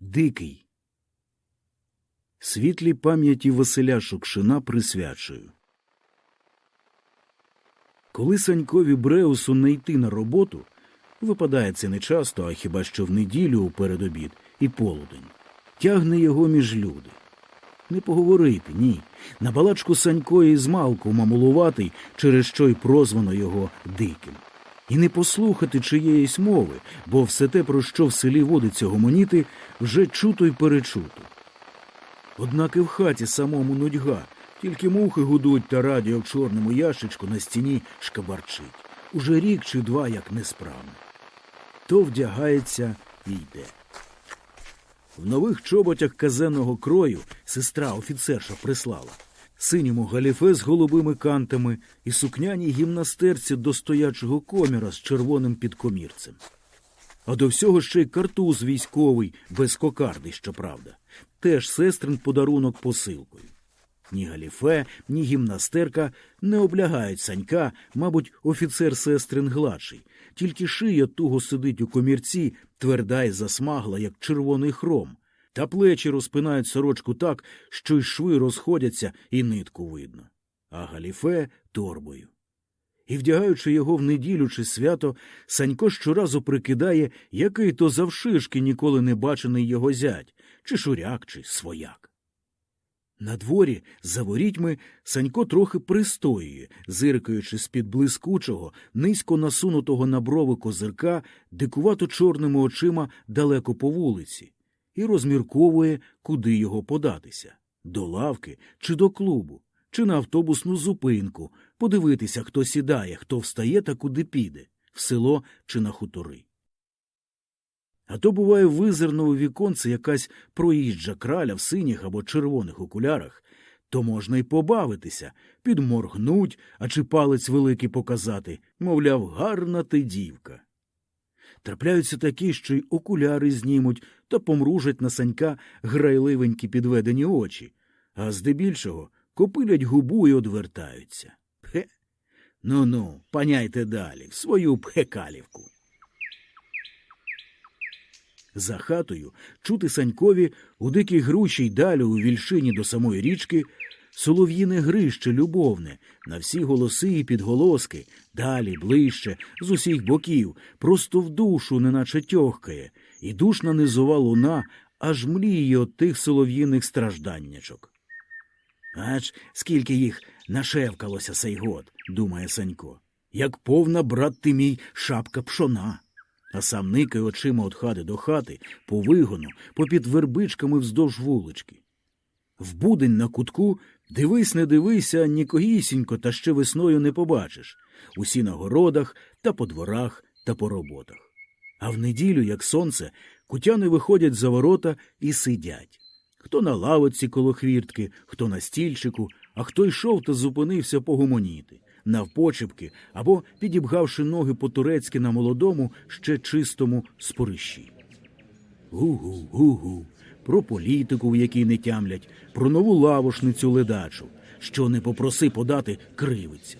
Дикий. Світлі пам'яті Василя Шукшина присвячую. Коли Санькові Бреусу не йти на роботу, випадає це не часто, а хіба що в неділю у передобід і полудень, тягне його між люди. Не поговорити, ні. На балачку Санько і змалку мамулуватий, через що й прозвано його диким. І не послухати чиєїсь мови, бо все те, про що в селі водиться гомоніти, вже чуто й перечуто. Однак і в хаті самому нудьга, тільки мухи гудуть та радіо в чорному ящичку на стіні шкабарчить. Уже рік чи два як несправно. То вдягається і йде. В нових чоботях казенного крою сестра офіцерша прислала. Синьому галіфе з голубими кантами і сукняній гімнастерці до стоячого коміра з червоним підкомірцем. А до всього ще й картуз військовий, без кокарди, щоправда. Теж сестрин подарунок посилкою. Ні галіфе, ні гімнастерка не облягають санька, мабуть, офіцер сестрин гладший. Тільки шия туго сидить у комірці, тверда й засмагла, як червоний хром, та плечі розпинають сорочку так, що й шви розходяться, і нитку видно. А галіфе торбою. І, вдягаючи його в неділю чи свято, Санько щоразу прикидає, який то завшишки ніколи не бачений його зять, чи шуряк, чи свояк. На дворі, за ворітьми, Санько трохи пристоює, зиркаючи з-під блискучого, низько насунутого на брови козирка, дикувато чорними очима далеко по вулиці, і розмірковує, куди його податися до лавки чи до клубу, чи на автобусну зупинку, подивитися, хто сідає, хто встає та куди піде, в село чи на хутори. А то буває визирно у віконце якась проїжджа краля в синіх або червоних окулярах, то можна й побавитися, підморгнуть, а чи палець великий показати, мовляв, гарна ти дівка. Трапляються такі, що й окуляри знімуть та помружать на санька грайливенькі підведені очі, а здебільшого копилять губу і одвертаються. Пхе. Ну ну, паняйте далі, в свою пхекалівку. За хатою чути Санькові у дикій груші й далі у вільшині до самої річки солов'їне грище любовне, на всі голоси і підголоски, далі, ближче, з усіх боків, просто в душу, неначе тьохкає, і душна низова луна аж мліє от тих солов'їних стражданнячок. Ач, скільки їх нашевкалося сей год, думає Санько, як повна, брат ти мій, шапка пшона. А сам никає очима від хати до хати, по вигону, попід вербичками вздовж вулички. В будень на кутку дивись, не дивися, нікогісінько, та ще весною не побачиш. Усі на городах та по дворах та по роботах. А в неділю, як сонце, кутяни виходять за ворота і сидять. Хто на лавиці коло хвіртки, хто на стільчику, а хто йшов та зупинився погомоніти, навпочепки або підібгавши ноги по-турецьки на молодому, ще чистому спорищі. Гу-гу, гу-гу, про політику, в якій не тямлять, про нову лавошницю ледачу, що не попроси подати кривиться,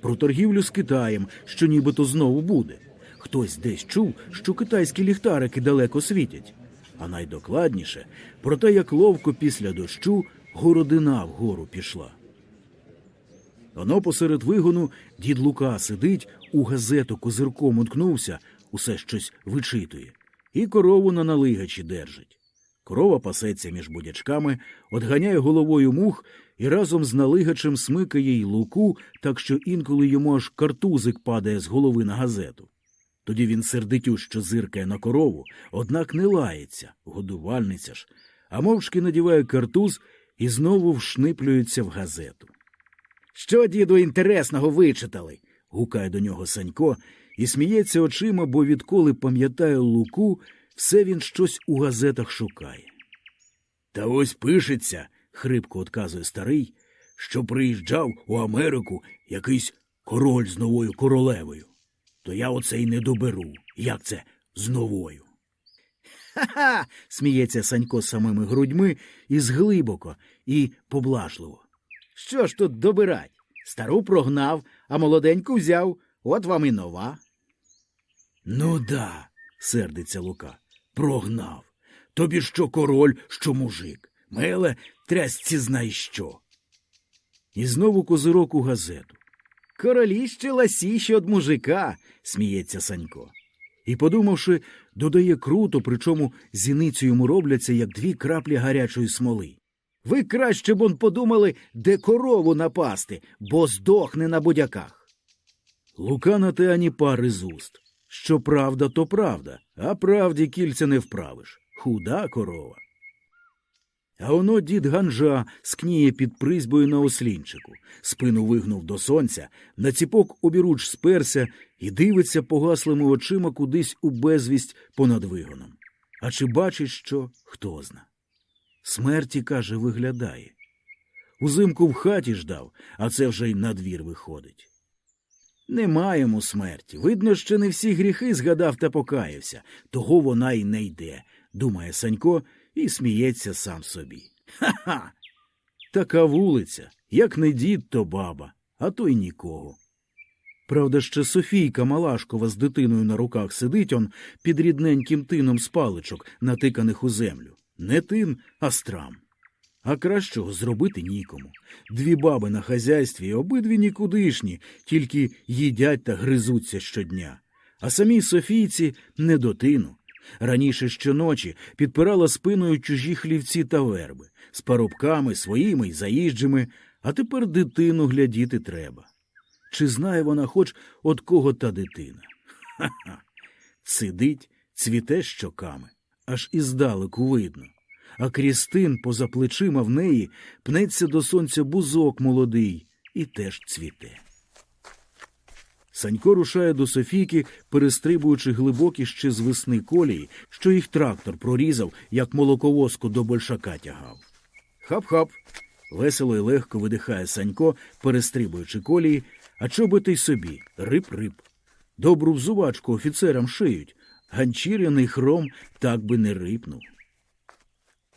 про торгівлю з Китаєм, що нібито знову буде. Хтось десь чув, що китайські ліхтарики далеко світять, а найдокладніше про те, як ловко після дощу городина вгору пішла. Оно посеред вигону дід Лука сидить, у газету козирком уткнувся, усе щось вичитує, і корову на налигачі держить. Корова пасеться між будячками, отганяє головою мух і разом з налигачем смикає й луку, так що інколи йому аж картузик падає з голови на газету. Тоді він сердитющо зиркає на корову, однак не лається, годувальниця ж, а мовчки надіває картуз і знову вшниплюється в газету. Що, діду, інтересного вичитали? гукає до нього Санько і сміється очима, бо відколи пам'ятає Луку, все він щось у газетах шукає. Та ось пишеться, хрипко отказує старий, що приїжджав у Америку якийсь король з новою королевою. То я оце й не доберу. Як це з новою? Ха-ха. сміється Санько самими грудьми і зглибоко, і поблажливо. Що ж тут добирать? Стару прогнав, а молоденьку взяв, от вам і нова. Ну да, сердиться Лука. Прогнав. Тобі що король, що мужик. Меле, трясці знай що. І знову козирок у газету. Королі ще ласіші од мужика, сміється Санько. І, подумавши, додає круто, причому зіниці йому робляться, як дві краплі гарячої смоли. Ви краще б он подумали, де корову напасти, бо здохне на будяках. Лука на те ані пари з уст. Що правда, то правда, а правді кільця не вправиш. Худа корова. А оно дід Ганжа скніє під призьбою на ослінчику, спину вигнув до сонця, на ціпок обіруч сперся і дивиться погаслими очима кудись у безвість понад вигоном. А чи бачить що, хто зна. Смерті, каже, виглядає. Узимку в хаті ждав, а це вже й на двір виходить. Нема йому смерті. Видно, що не всі гріхи згадав та покаявся, того вона й не йде, думає Санько і сміється сам собі. Ха-ха! Така вулиця, як не дід, то баба, а то й нікого. Правда, ще Софійка Малашкова з дитиною на руках сидить он під рідненьким тином з паличок, натиканих у землю. Не тин, а страм. А кращого зробити нікому. Дві баби на хазяйстві і обидві нікудишні, тільки їдять та гризуться щодня. А самій Софійці не до тину. Раніше щоночі підпирала спиною чужі хлівці та верби, з парубками своїми й заїжджими, а тепер дитину глядіти треба. Чи знає вона хоч от кого та дитина? Ха-ха. Сидить, цвіте щоками, аж іздалеку видно. А крістин поза плечима в неї пнеться до сонця бузок молодий і теж цвіте. Санько рушає до Софійки, перестрибуючи глибокі ще з весни колії, що їх трактор прорізав, як молоковозку до большака тягав. Хап-хап. Весело й легко видихає Санько, перестрибуючи колії, а чоботи й собі рип-рип. Добру взувачку офіцерам шиють, ганчіряний хром так би не рипнув.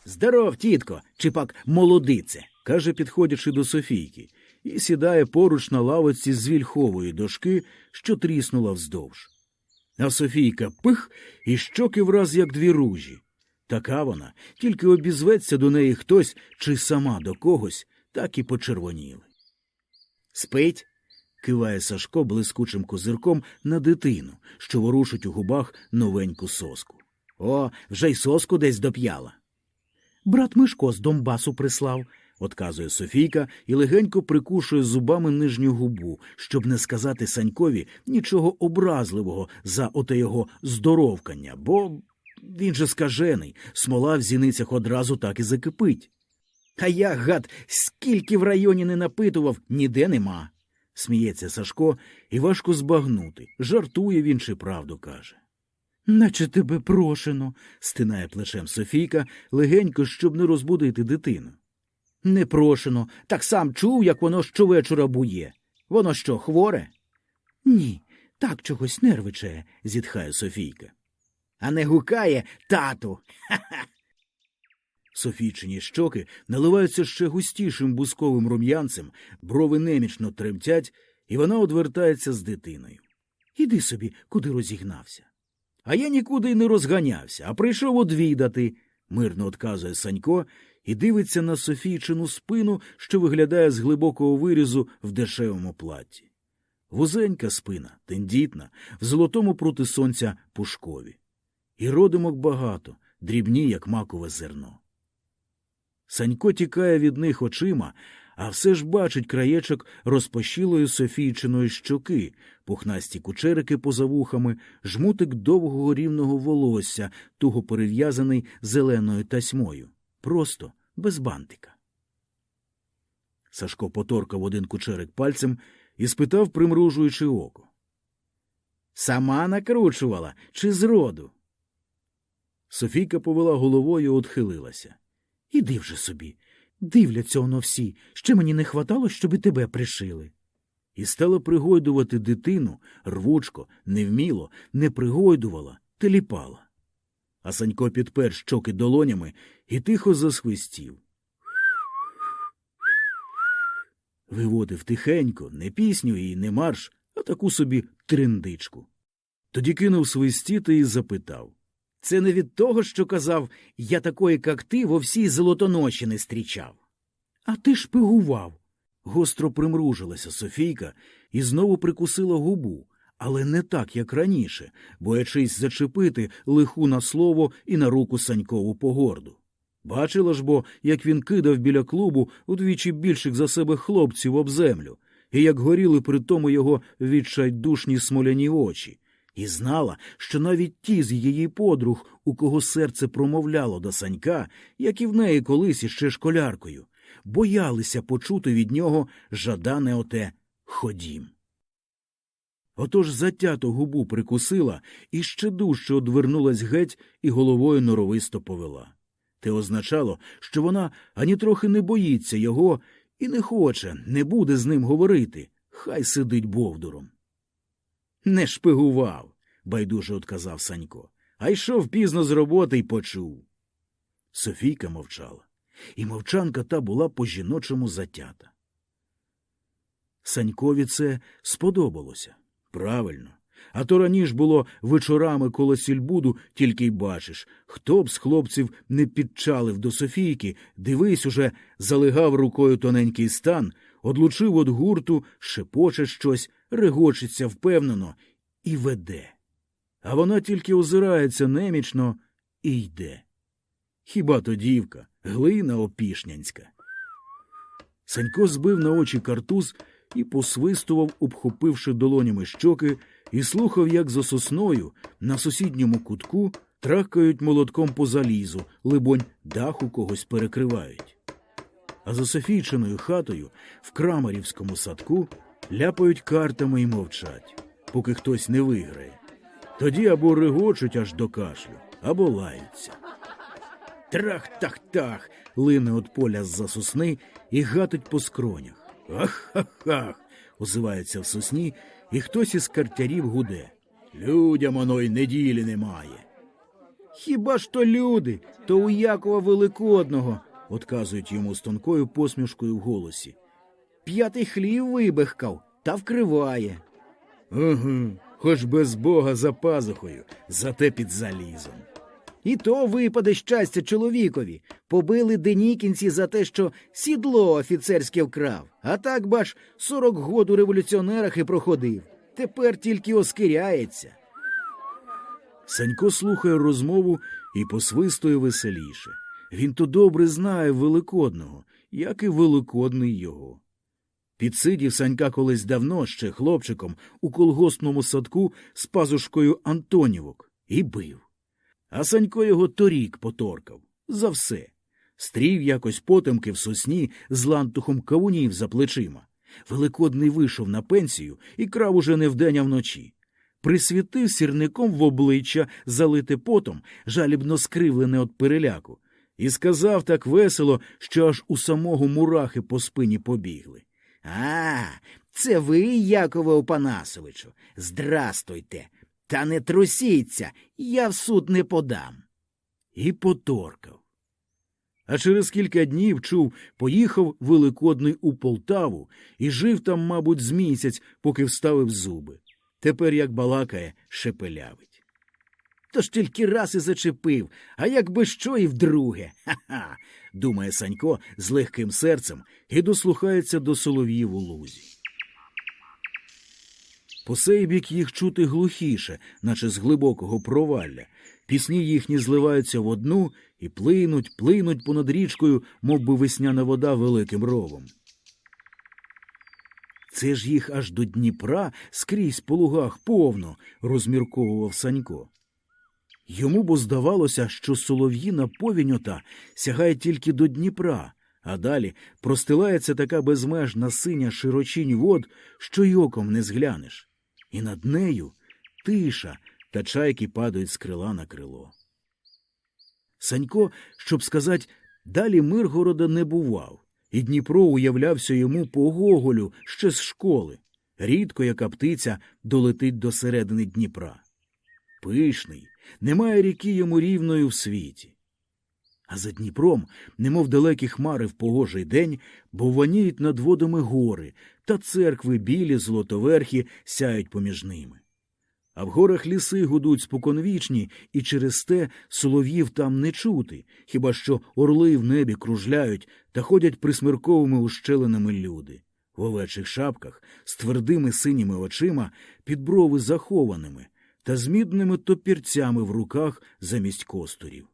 Здоров, тітко, чи пак молодице, каже, підходячи до Софійки, і сідає поруч на лавиці з вільхової дошки, що тріснула вздовж. А Софійка пих і щоки враз, як дві ружі. Така вона, тільки обізветься до неї хтось чи сама до когось, так і почервоніли. Спить? киває Сашко блискучим козирком на дитину, що ворушить у губах новеньку соску. О, вже й соску десь доп'яла. Брат Мишко з Донбасу прислав, отказує Софійка і легенько прикушує зубами нижню губу, щоб не сказати Санькові нічого образливого за оте його здоровкання, бо він же скажений, смола в зіницях одразу так і закипить. А я, гад, скільки в районі не напитував, ніде нема. Сміється Сашко, і важко збагнути, жартує він чи правду каже. Наче тебе прошено, стинає плечем Софійка, легенько, щоб не розбудити дитину. Не прошено, так сам чув, як воно щовечора бує. Воно що, хворе? Ні, так чогось нервичає, зітхає Софійка. А не гукає тату. Софійчині щоки наливаються ще густішим бусковим рум'янцем, брови немічно тремтять, і вона одвертається з дитиною. Іди собі, куди розігнався. А я нікуди й не розганявся, а прийшов одвідати, мирно отказує Санько і дивиться на Софійчину спину, що виглядає з глибокого вирізу в дешевому платті. Вузенька спина, тендітна, в золотому проти сонця пушкові. І родимок багато, дрібні, як макове зерно. Санько тікає від них очима, а все ж бачить краєчок розпашілої Софійчиної щоки, пухнасті кучерики поза вухами, жмутик довгого рівного волосся, туго перев'язаний зеленою тасьмою. Просто без бантика. Сашко поторкав один кучерик пальцем і спитав, примружуючи око. Сама накручувала чи зроду? Софійка повела головою і отхилилася. Іди вже собі. Дивляться воно всі. Ще мені не хватало, щоб і тебе пришили. І стала пригойдувати дитину рвучко, невміло, не пригойдувала, теліпала. А Санько підпер щоки долонями і тихо засвистів. Виводив тихенько, не пісню і не марш, а таку собі триндичку. Тоді кинув свистіти і запитав Це не від того, що казав я такої, як ти, во всій золотоноші не стрічав. А ти шпигував. Гостро примружилася Софійка і знову прикусила губу, але не так, як раніше, боячись зачепити лиху на слово і на руку Санькову погорду. Бачила ж бо, як він кидав біля клубу удвічі більших за себе хлопців об землю, і як горіли при тому його відчайдушні смоляні очі, і знала, що навіть ті з її подруг, у кого серце промовляло до Санька, як і в неї колись іще школяркою, боялися почути від нього жадане оте ходім. Отож затято губу прикусила і ще дужче одвернулась геть і головою норовисто повела. Те означало, що вона ані трохи не боїться його і не хоче, не буде з ним говорити. Хай сидить бовдуром. Не шпигував, байдуже отказав Санько, а йшов пізно з роботи й почув. Софійка мовчала, і мовчанка та була по жіночому затята. Санькові це сподобалося. Правильно. А то раніше було вечорами коло сільбуду, тільки й бачиш, хто б з хлопців не підчалив до Софійки, дивись уже, залигав рукою тоненький стан, одлучив од гурту, шепоче щось, регочеться впевнено і веде. А вона тільки озирається немічно і йде. Хіба то дівка, глина опішнянська. Санько збив на очі картуз і посвистував, обхопивши долонями щоки, і слухав, як за сосною на сусідньому кутку тракають молотком по залізу, либонь, даху когось перекривають. А за Софійчиною хатою в крамарівському садку ляпають картами і мовчать, поки хтось не виграє. Тоді або регочуть аж до кашлю, або лаються. Трах-тах-тах. лине от поля з-за сосни і гатить по скронях. Ах-ха-ха. озивається в сосні, і хтось із картярів гуде. Людям оно й неділі немає. Хіба ж то люди, то у Якова Великодного, отказують йому з тонкою посмішкою в голосі. П'ятий хлів вибехкав та вкриває. Угу, хоч без бога за пазухою, зате під залізом. І то випаде щастя чоловікові. Побили денікінці за те, що сідло офіцерське вкрав. А так, бач, сорок год у революціонерах і проходив. Тепер тільки оскиряється. Санько слухає розмову і посвистує веселіше. Він то добре знає Великодного, як і Великодний його. Підсидів Санька колись давно ще хлопчиком у колгоспному садку з пазушкою Антонівок і бив. А Санько його торік поторкав. За все. Стрів якось потемки в сосні з лантухом кавунів за плечима. Великодний вийшов на пенсію і крав уже не вдень, а вночі. Присвітив сірником в обличчя, залите потом, жалібно скривлене від переляку, і сказав так весело, що аж у самого мурахи по спині побігли. А, це ви, Якове Опанасовичу. Здрастуйте. Та не трусіться, я в суд не подам. І поторкав. А через кілька днів чув, поїхав Великодний у Полтаву і жив там, мабуть, з місяць, поки вставив зуби. Тепер, як балакає, шепелявить. Тож тільки раз і зачепив, а якби що і вдруге. Ха-ха. Думає Санько з легким серцем і дослухається до солов'їв у лузі. По сей бік їх чути глухіше, наче з глибокого провалля. Пісні їхні зливаються в одну і плинуть, плинуть понад річкою, мов би весняна вода великим ровом. Це ж їх аж до Дніпра скрізь по лугах повно, розмірковував Санько. Йому бо здавалося, що солов'їна повінь ота сягає тільки до Дніпра, а далі простилається така безмежна синя широчінь вод, що й оком не зглянеш. І над нею тиша, та чайки падають з крила на крило. Санько, щоб сказати, далі Миргорода не бував, і Дніпро уявлявся йому по Гоголю ще з школи. Рідко яка птиця долетить до середини Дніпра. Пишний, немає ріки йому рівної в світі. А за Дніпром, немов далекі хмари в погожий день, бовваніють над водами гори, та церкви білі, злотоверхі сяють поміж ними. А в горах ліси гудуть споконвічні, і через те солов'їв там не чути, хіба що орли в небі кружляють та ходять присмирковими ущелинами люди, в овечих шапках, з твердими синіми очима, під брови захованими, та з мідними топірцями в руках замість костурів.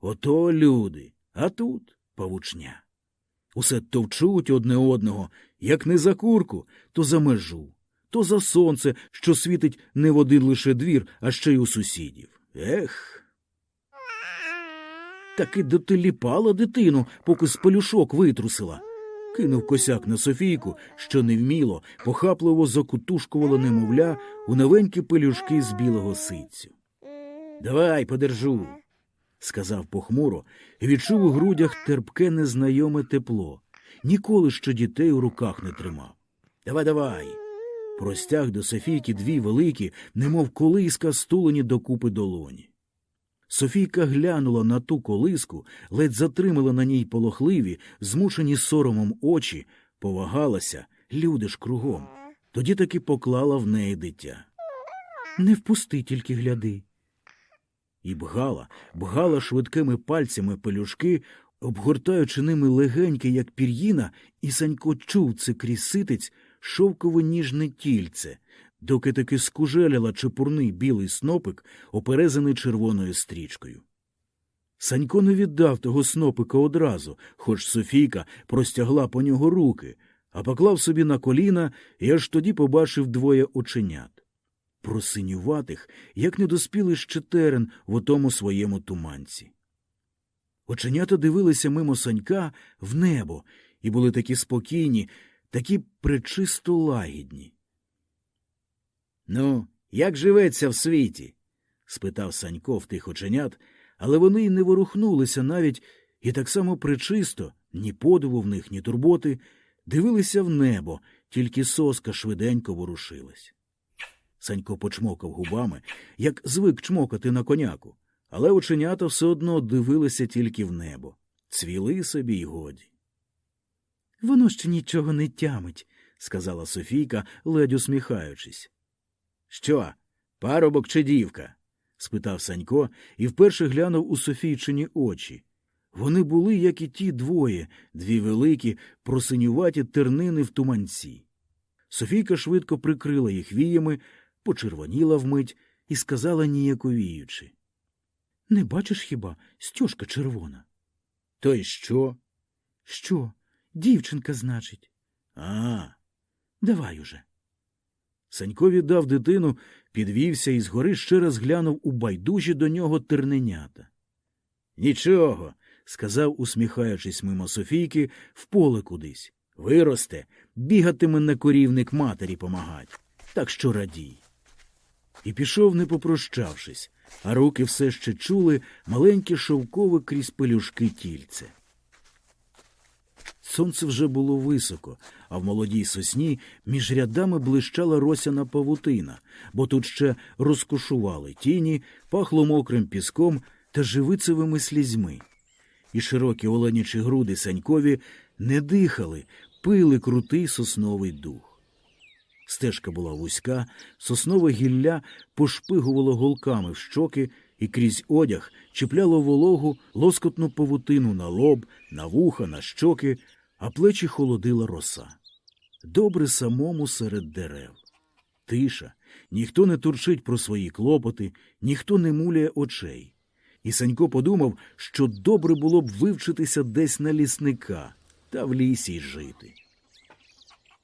Ото люди, а тут павучня. Усе товчуть одне одного, як не за курку, то за межу, то за сонце, що світить не в один лише двір, а ще й у сусідів. Ех. Таки дотиліпала дитину, поки з пелюшок витрусила. Кинув косяк на Софійку, що невміло, похапливо закутушкувала немовля у новенькі пелюшки з білого ситцю. Давай, подержу, сказав похмуро і відчув у грудях терпке незнайоме тепло. Ніколи ще дітей у руках не тримав. Давай, давай. Простяг до Софійки дві великі, немов колиска, стулені докупи долоні. Софійка глянула на ту колиску, ледь затримала на ній полохливі, змушені соромом очі, повагалася, люди ж кругом. Тоді таки поклала в неї дитя. Не впусти, тільки гляди. І бгала, бгала швидкими пальцями пелюшки, обгортаючи ними легеньке, як пір'їна, і Санько чув це крізь ситець шовкове ніжне тільце, доки таки скужеляла чепурний білий снопик, оперезаний червоною стрічкою. Санько не віддав того снопика одразу, хоч Софійка простягла по нього руки, а поклав собі на коліна і аж тоді побачив двоє оченят. Просинюватих, як недоспілий ще терен в отому своєму туманці. Оченята дивилися мимо Санька в небо і були такі спокійні, такі пречисто лагідні. Ну, як живеться в світі? спитав Санько в тих оченят, але вони й не ворухнулися навіть і так само причисто, ні подиву в них, ні турботи, дивилися в небо, тільки соска швиденько ворушилась. Санько почмокав губами, як звик чмокати на коняку, але оченята все одно дивилися тільки в небо, цвіли собі й годі. Воно ще нічого не тямить, сказала Софійка, ледь усміхаючись. Що, парубок чи дівка? спитав Санько і вперше глянув у Софійчині очі. Вони були, як і ті двоє, дві великі, просинюваті тернини в туманці. Софійка швидко прикрила їх віями, почервоніла вмить і сказала ніяковіючи. Не бачиш хіба стюжка червона? То й що? Що? Дівчинка, значить. А. Давай уже. Санько віддав дитину, підвівся і згори ще раз глянув у байдужі до нього терненята. Нічого, сказав, усміхаючись мимо Софійки, в поле кудись. Виросте, бігатиме на корівник матері помагать. Так що радій. І пішов, не попрощавшись, а руки все ще чули маленьке шовкове крізь пелюшки тільце. Сонце вже було високо, а в молодій сосні між рядами блищала росяна павутина, бо тут ще розкошували тіні, пахло мокрим піском та живицевими слізьми. І широкі оленячі груди Санькові не дихали, пили крутий сосновий дух. Стежка була вузька, соснове гілля пошпигувало голками в щоки і крізь одяг чіпляло вологу лоскотну павутину на лоб, на вуха, на щоки, а плечі холодила роса. Добре самому серед дерев. Тиша, ніхто не турчить про свої клопоти, ніхто не муляє очей. І Санько подумав, що добре було б вивчитися десь на лісника та в лісі жити.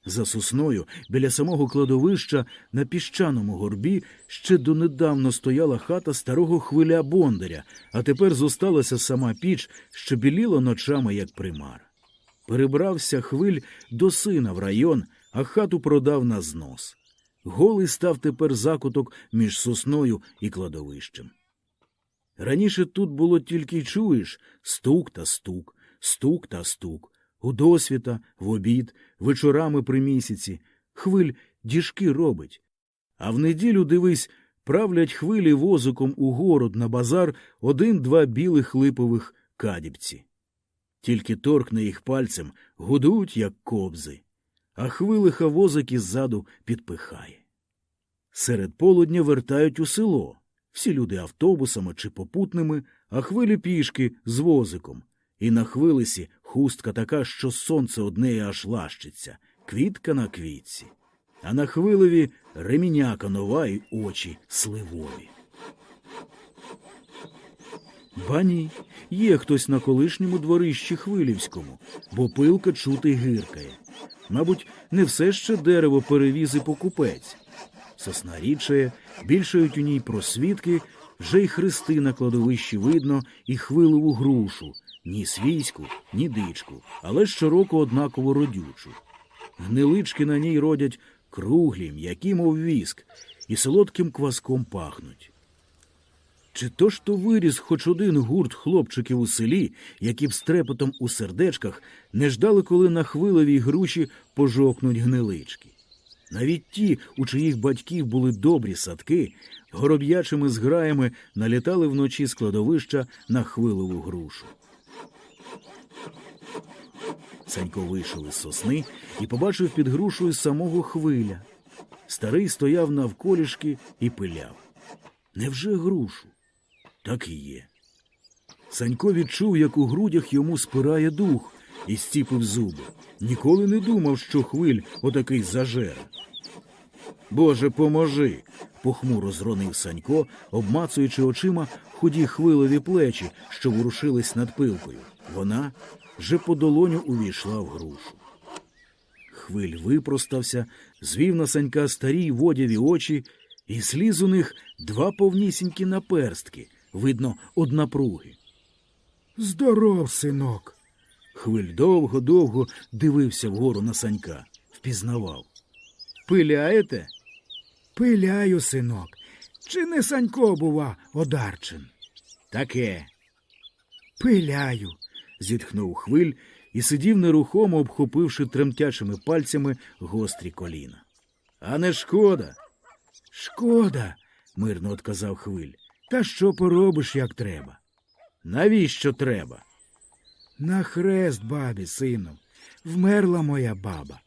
За сосною, біля самого кладовища, на піщаному горбі, ще донедавна стояла хата старого хвиля бондаря, а тепер зосталася сама піч, що біліла ночами, як примар. Перебрався хвиль до сина в район, а хату продав на знос. Голий став тепер закуток між сосною і кладовищем. Раніше тут було тільки чуєш стук та стук, стук та стук. У досвіта, в обід, вечорами при місяці. Хвиль діжки робить. А в неділю, дивись, правлять хвилі возиком у город на базар один-два білих липових кадібці. Тільки торкне їх пальцем, гудуть, як кобзи, а хвилиха возик іззаду підпихає. Серед полудня вертають у село. Всі люди автобусами чи попутними, а хвилі пішки з возиком. І на хвилисі хустка така, що сонце однеє аж лащиться, квітка на квітці. А на хвилеві реміняка нова й очі сливові. Ба ні, є хтось на колишньому дворищі Хвилівському, бо пилка чути гиркає. Мабуть, не все ще дерево перевіз і покупець. Сосна рідшає, більшають у ній просвідки, вже й хрести на кладовищі видно, і хвилову грушу, ні свійську, ні дичку, але щороку однаково родючу. Гнилички на ній родять круглі, м'які, мов віск, і солодким кваском пахнуть. Чи то ж то виріс хоч один гурт хлопчиків у селі, які б з у сердечках не ждали, коли на хвилевій груші пожовкнуть гнилички. Навіть ті, у чиїх батьків були добрі садки, гороб'ячими зграями налітали вночі з кладовища на хвилову грушу. Санько вийшов із сосни і побачив під грушою самого хвиля. Старий стояв навколішки і пиляв. Невже грушу? Так і є. Санько відчув, як у грудях йому спирає дух, і стіпив зуби. Ніколи не думав, що хвиль отакий зажера. Боже, поможи. похмуро зронив Санько, обмацуючи очима худі хвилові плечі, що ворушились над пилкою. Вона вже по долоню увійшла в грушу. Хвиль випростався, звів на Санька старі водяві очі, і сліз у них два повнісінькі наперстки, видно, однапруги. Здоров, синок. Хвиль довго-довго дивився вгору на Санька, впізнавав. Пиляєте? Пиляю, синок. Чи не Санько, бува, одарчин? Таке. Пиляю. зітхнув хвиль і сидів нерухомо, обхопивши тремтячими пальцями гострі коліна. А не шкода, Шкода, мирно отказав хвиль. Та що поробиш, як треба. Навіщо треба? На хрест, бабі, сину, вмерла моя баба.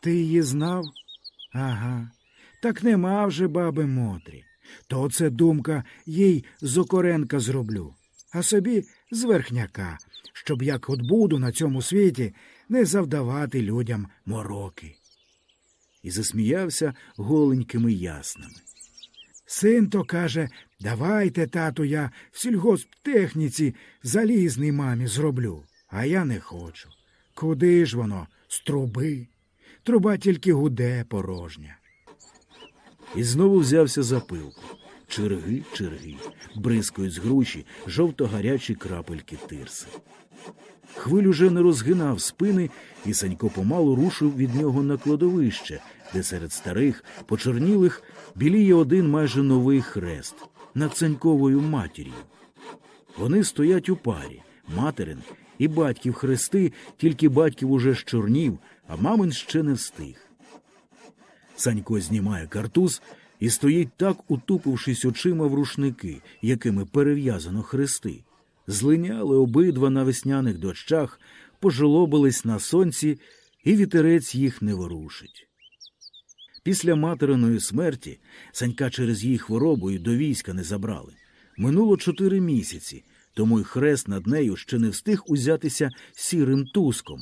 Ти її знав? Ага. Так нема вже баби Мотрі. То це думка їй з Окоренка зроблю, а собі з верхняка, щоб як от буду на цьому світі не завдавати людям мороки. І засміявся голенькими яснами. Син то каже, давайте, тату, я в сільгосптехніці залізний мамі зроблю, а я не хочу. Куди ж воно? З труби. Труба тільки гуде порожня. І знову взявся за пилку. Черги, черги, бризкають з груші жовто-гарячі крапельки тирси. Хвиль уже не розгинав спини, і Санько помалу рушив від нього на кладовище, де серед старих, почорнілих, біліє один майже новий хрест над Саньковою матір'ю. Вони стоять у парі, материн і батьків хрести, тільки батьків уже щорнів, а мамин ще не встиг. Санько знімає картуз і стоїть так, утупившись очима в рушники, якими перев'язано хрести. Злиняли обидва на весняних дощах, пожолобились на сонці, і вітерець їх не ворушить. Після материної смерті Санька через її хворобу і до війська не забрали. Минуло чотири місяці, тому й хрест над нею ще не встиг узятися сірим туском,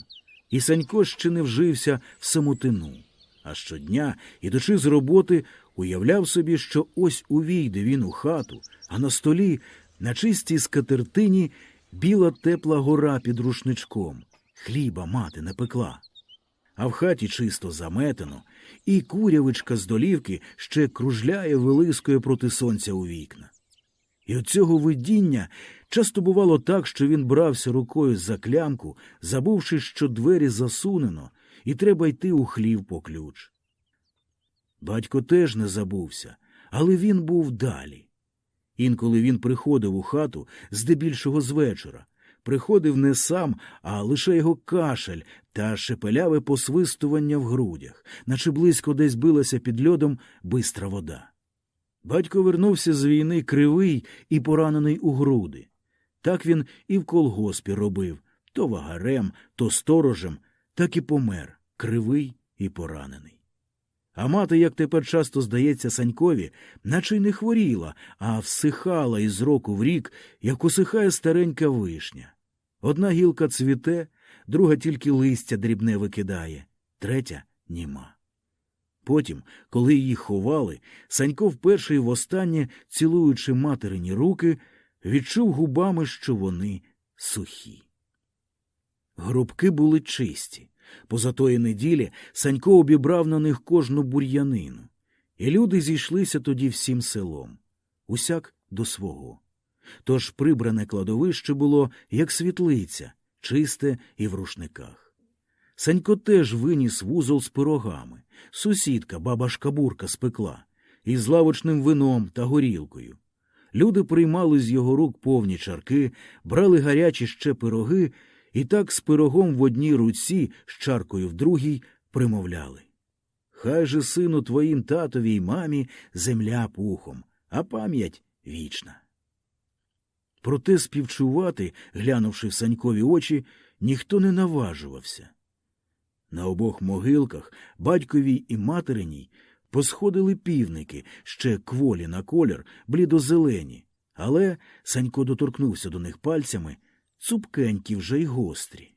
і Санько ще не вжився в самотину. А щодня, ідучи з роботи, уявляв собі, що ось увійде він у хату, а на столі, на чистій скатертині, біла тепла гора під рушничком. Хліба мати не пекла. А в хаті чисто заметено, і курявичка з долівки ще кружляє, вилискує проти сонця у вікна. І от цього видіння часто бувало так, що він брався рукою за клямку, забувши, що двері засунено, і треба йти у хлів по ключ. Батько теж не забувся, але він був далі. Інколи він приходив у хату здебільшого з вечора. Приходив не сам, а лише його кашель та шепеляве посвистування в грудях, наче близько десь билася під льодом бистра вода. Батько вернувся з війни кривий і поранений у груди. Так він і в колгоспі робив то вагарем, то сторожем, так і помер, кривий і поранений. А мати, як тепер часто здається Санькові, наче й не хворіла, а всихала із року в рік, як усихає старенька вишня. Одна гілка цвіте, друга тільки листя дрібне викидає, третя німа. Потім, коли її ховали, Санько вперше і востаннє, цілуючи материні руки, відчув губами, що вони сухі. Грубки були чисті. Поза тої неділі Санько обібрав на них кожну бур'янину, і люди зійшлися тоді всім селом, усяк до свого. Тож прибране кладовище було, як світлиця, чисте і в рушниках. Санько теж виніс вузол з пирогами, сусідка, баба Шкабурка спекла, із лавочним вином та горілкою. Люди приймали з його рук повні чарки, брали гарячі ще пироги і так з пирогом в одній руці, з чаркою в другій, примовляли. Хай же, сину, твоїм татові й мамі земля пухом, а пам'ять вічна. Проте співчувати, глянувши в Санькові очі, ніхто не наважувався. На обох могилках, батьковій і материній, посходили півники, ще кволі на колір, блідозелені, але Санько доторкнувся до них пальцями, цупкенькі вже й гострі.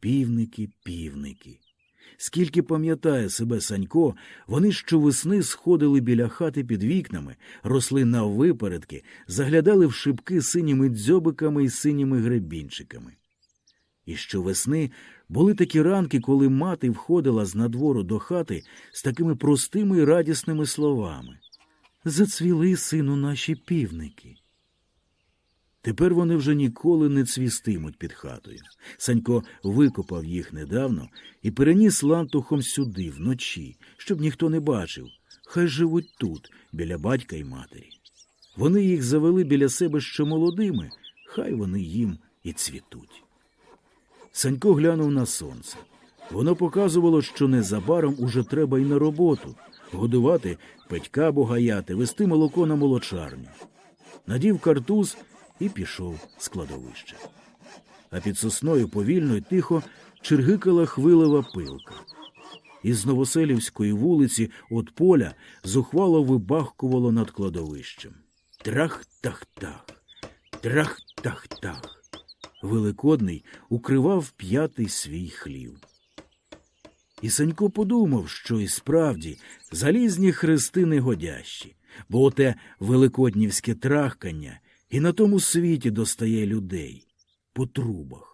Півники, півники. Скільки пам'ятає себе Санько, вони щовесни сходили біля хати під вікнами, росли наввипередки, заглядали в шибки синіми дзьобиками і синіми гребінчиками. І щовесни були такі ранки, коли мати входила з надвору до хати з такими простими і радісними словами. Зацвіли, сину, наші півники. Тепер вони вже ніколи не цвістимуть під хатою. Санько викопав їх недавно і переніс лантухом сюди, вночі, щоб ніхто не бачив. Хай живуть тут, біля батька й матері. Вони їх завели біля себе ще молодими, хай вони їм і цвітуть. Санько глянув на сонце. Воно показувало, що незабаром уже треба й на роботу годувати петька богаяти, вести молоко на молочарню. Надів картуз і пішов з кладовища. А під сосною повільно й тихо чергикала хвилева пилка. Із Новоселівської вулиці от поля зухвало вибахкувало над кладовищем. Трах-тах-тах, трах-тах-тах. Великодний укривав п'ятий свій хлів. І Санько подумав, що і справді залізні хрести негодящі, бо оте великоднівське трахкання і на тому світі достає людей по трубах.